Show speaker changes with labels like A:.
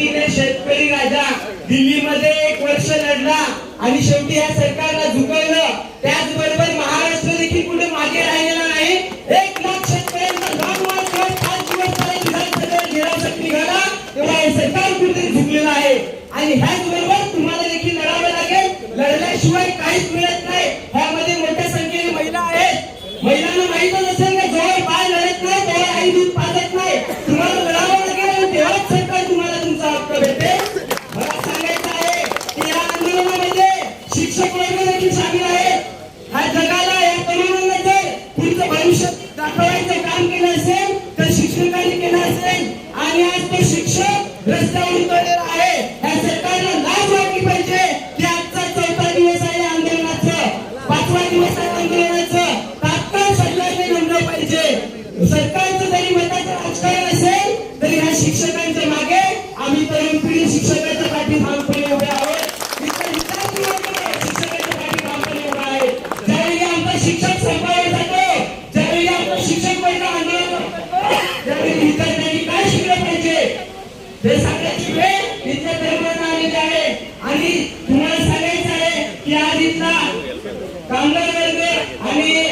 A: पद्धतीने शेतकरी राजा दिल्लीमध्ये एक वर्ष लढला आणि शेवटी या सरकारला झुकवलं. त्याचबरोबर महाराष्ट्र देखील कुठे मागे राहिलेला नाही. एक लाख सरकार कुठेतरी झुकलेला आहे. आणि ह्याच बरोबर तुम्हाला देखील लढावं लागेल. लढल्याशिवाय काहीच प्रयत्नामध्ये देखील सामील आहेत हा जगाला या तरुणांना जर पुढचं भविष्य दाखवायचं काम केलं असेल तर शिक्षकांनी केलं असेल. आणि आज ते शिक्षक रस्त्यावर हे सगळ्याची वेळ इथल्या आहे. आणि तुम्हाला सांगायचं आहे की आज इथला कामगार वर्ग आणि